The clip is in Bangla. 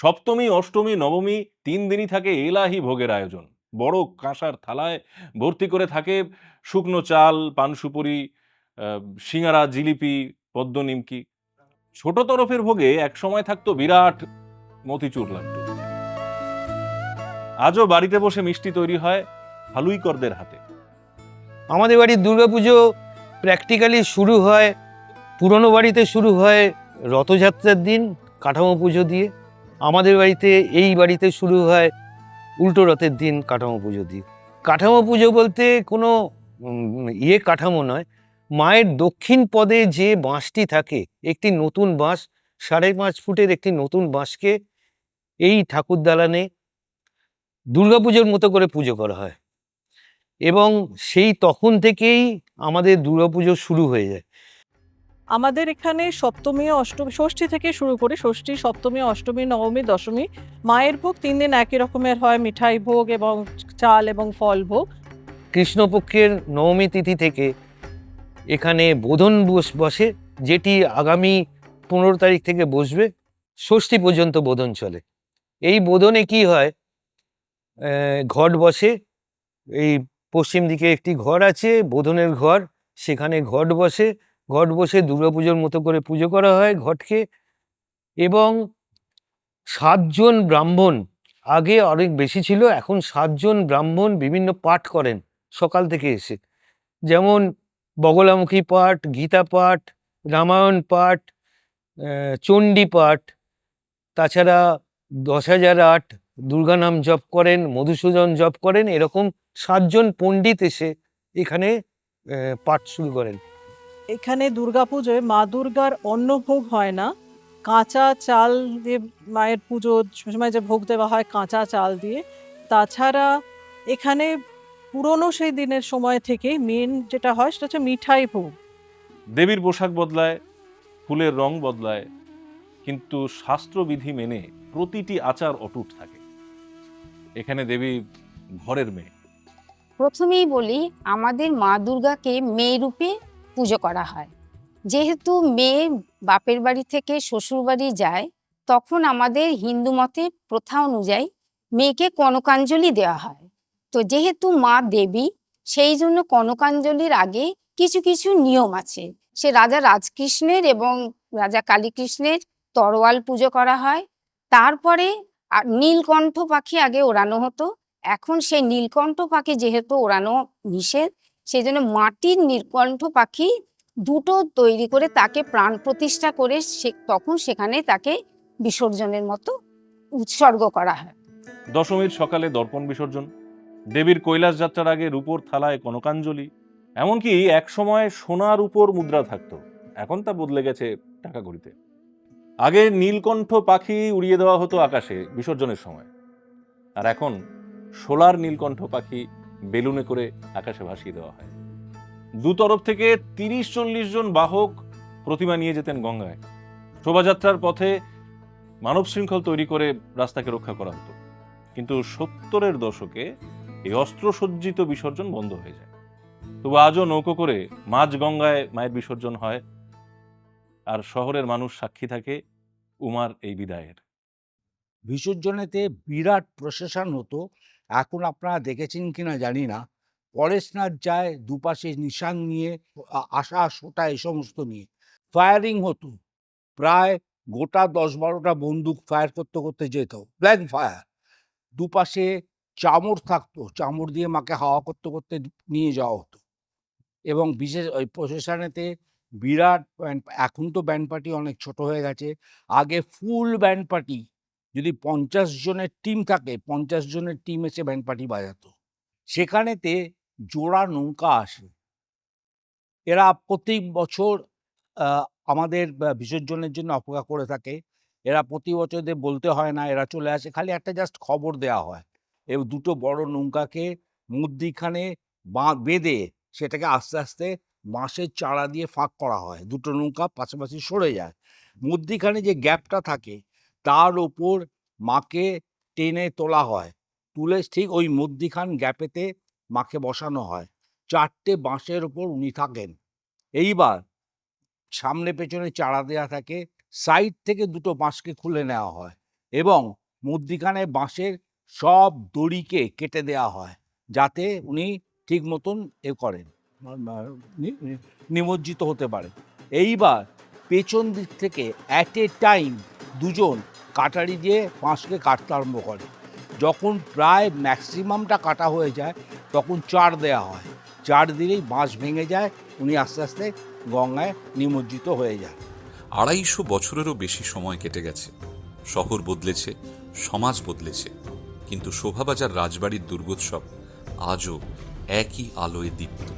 সপ্তমী অষ্টমী নবমী তিন দিনই থাকে এলাহি ভোগের আয়োজন। বড় কাঁসার থালায় ভর্তি করে থাকে শুকনো চাল পান সুপুরি আহ, সিঙ্গারা জিলিপি পদ্ম নিমকি। ছোট তরফের ভোগে এক সময় থাকতো বিরাট মতিচুর লাড্ডু। আজও বাড়িতে বসে মিষ্টি তৈরি হয় হালুইকরদের হাতে। আমাদের বাড়ির দুর্গাপুজো প্র্যাকটিক্যালি শুরু হয় পুরনো বাড়িতে শুরু হয় রথযাত্রার দিন কাঠামো পুজো দিয়ে। আমাদের বাড়িতে এই বাড়িতে শুরু হয় উল্টো রথের দিন কাঠামো পুজো দিয়ে। কাঠামো পুজো বলতে কোনো ইয়ে কাঠামো নয়। মায়ের দক্ষিণ পদে যে বাঁশটি থাকে, একটি নতুন বাঁশ, সাড়ে পাঁচ ফুটের একটি নতুন বাঁশকে এই ঠাকুর দালানে দুর্গাপুজোর মতো করে পুজো করা হয়। এবং সেই তখন থেকেই আমাদের দুর্গাপুজো শুরু হয়ে যায়। আমাদের এখানে সপ্তমী অষ্টমী, ষষ্ঠী থেকে শুরু করে ষষ্ঠী, সপ্তমী, অষ্টমী, নবমী, দশমী, মায়ের ভোগ তিন দিন একই রকমের হয়, মিঠাই ভোগ এবং চাল এবং ফল ভোগ। কৃষ্ণপক্ষের নবমী তিথি থেকে এখানে বোধন বস যেটি আগামী পনেরো তারিখ থেকে বসবে, ষষ্ঠী পর্যন্ত বোধন চলে। এই বোধনে কি হয়? ঘট বসে, এই পশ্চিম দিকে একটি ঘর আছে, বোধনের ঘর, সেখানে ঘট বসে ঘট বসে দুর্গাপুজোর মতো করে পুজো করা হয় ঘটকে। এবং সাতজন ব্রাহ্মণ, আগে অনেক বেশি ছিল, এখন সাতজন ব্রাহ্মণ বিভিন্ন পাঠ করেন, সকাল থেকে এসে। যেমন বগলামুখী পাঠ, গীতা পাঠ, রামায়ণ পাঠ চণ্ডী পাঠ, তাছাড়া দশ হাজার আট দুর্গা নাম জপ করেন, মধুসূদন জপ করেন, এরকম সাতজন পণ্ডিত এসে এখানে পাঠ শুরু করেন। এখানে দুর্গাপুজোয় মা দুর্গার অন্নভোগ হয় না। কাঁচা চাল দিয়ে মায়ের পুজো সময় যে ভোগ দেওয়া হয় কাঁচা চাল দিয়ে। তাছাড়া এখানে পুরনো সেই দিনের সময় থেকে মেন যেটা হয় সেটা হচ্ছে মিঠাই ভোগ। দেবীর পোশাক বদলায় ফুলের রং বদলায় কিন্তু শাস্ত্রবিধি মেনে প্রতিটি আচার অটুট থাকে। এখানে দেবী ঘরের মেয়ে। প্রথমেই বলি আমাদের মা দুর্গাকে মেয়ে রূপে পুজো করা হয়। যেহেতু মেয়ে বাপের বাড়ি থেকে শ্বশুর বাড়ি যায়, তখন আমাদের হিন্দু মতে প্রথা অনুযায়ী মেয়েকে কনকাঞ্জলি দেওয়া হয়। তো যেহেতু মা দেবী, সেই জন্য কনকাঞ্জলির আগে কিছু কিছু নিয়ম আছে। সে রাজা রাজকৃষ্ণের এবং রাজা কালীকৃষ্ণের তরোয়াল পুজো করা হয়। তারপরে নীলকণ্ঠ পাখি আগে ওড়ানো হতো। এখন সেই নীলকণ্ঠ পাখি যেহেতু ওড়ানো নিষেধ সেই জন্য মাটির নীলকণ্ঠ পাখি দুটো তৈরি করে তাকে প্রাণ প্রতিষ্ঠা করে সে তখন সেখানে তাকে বিসর্জনের মতো উৎসর্গ করা হয়। দশমীর সকালে দর্পণ বিসর্জন, দেবীর কৈলাস যাত্রার আগে রূপোর থালায় কনকাঞ্জলি, এমনকি এক সময় সোনার উপর মুদ্রা থাকতো। এখন তা বদলে গেছে টাকা করিতে আগে নীলকণ্ঠ পাখি উড়িয়ে দেওয়া হতো আকাশে বিসর্জনের সময়। আর এখন সোলার নীলকণ্ঠ পাখি বেলুনে করে আকাশে ভাসিয়ে দেওয়া হয়। দু তরফ থেকে তিরিশ চল্লিশ জন বাহক প্রতিমা নিয়ে যেতেন গঙ্গায়। শোভাযাত্রার পথে মানব শৃঙ্খল তৈরি করে রাস্তাকে রক্ষা করা হতো। কিন্তু সত্তরের দশকে এই অস্ত্রসজ্জিত বিসর্জন বন্ধ হয়ে যায়। তবু আজও নৌকো করে মাঝ গঙ্গায় মায়ের বিসর্জন হয়। আর শহরের মানুষ সাক্ষী থাকে উমার এই বিদায়ের। বিসর্জনেতে বিরাট প্রসেশন হতো। এখন আপনারা দেখেছেন কিনা জানি না। পরেশনাথ যায় দুপাশে নিশান নিয়ে আশা, সোটা এই সমস্ত নিয়ে। ফায়ারিং হতো। প্রায় গোটা দশ বারোটা বন্দুক ফায়ার করতে করতে যেত। Black fire. দুপাশে চামড় থাকতো। চামড় দিয়ে মাকে হাওয়া করতে করতে নিয়ে যাওয়া হতো। এবং বিশেষ ওই প্রসেশনেতে বিরাট এখন তো ব্যান্ড পার্টি অনেক ছোট হয়ে গেছে। আগে ফুল ব্যান্ড পার্টি যদি পঞ্চাশ জনের টিম থাকে, পঞ্চাশ জনের টিম এসে ব্যান্ড পার্টি বাজাতো। সেখানেতে জোড়া নৌকা আসে। এরা প্রত্যেক বছর আমাদের বিসর্জনের জন্য অপেক্ষা করে থাকে। এরা প্রতি বছর বলতে হয় না, এরা চলে আসে। খালি একটা জাস্ট খবর দেওয়া হয়। এবং দুটো বড় নৌকাকে মধ্যিখানে বাঁ, বেঁধে সেটাকে আস্তে আস্তে বাঁশের চারা দিয়ে ফাঁক করা হয়। দুটো নৌকা পাশাপাশি সরে যায়। মধ্যিখানে যে গ্যাপটা থাকে তার ওপর মাকে টেনে তোলা হয়। তুলে ঠিক ওই মধ্যিখান গ্যাপেতে মাকে বসানো হয়। চারটে বাঁশের ওপর উনি থাকেন। এইবার সামনে পেছনে চারা দেওয়া থাকে, সাইড থেকে দুটো বাঁশকে খুলে নেওয়া হয় এবং মধ্যিখানে বাঁশের সব দড়িকে কেটে দেওয়া হয় যাতে উনি ঠিক মতন এ করেন নিমজ্জিত হতে পারে। এইবার পেছন দিক থেকে অ্যাট এ টাইম দুজন কাটারি দিয়ে বাঁশকে কাটতে আরম্ভ করে। যখন প্রায় ম্যাক্সিমামটা কাটা হয়ে যায়, তখন চার দেয়া হয়। চার দিলেই বাঁশ ভেঙে যায়, উনি আস্তে আস্তে গঙ্গায় নিমজ্জিত হয়ে যান আড়াইশো বছরেরও বেশি সময় কেটে গেছে। শহর বদলেছে, সমাজ বদলেছে। কিন্তু শোভাবাজার রাজবাড়ির দুর্গোৎসব আজও একই আলোয় দীপ্ত।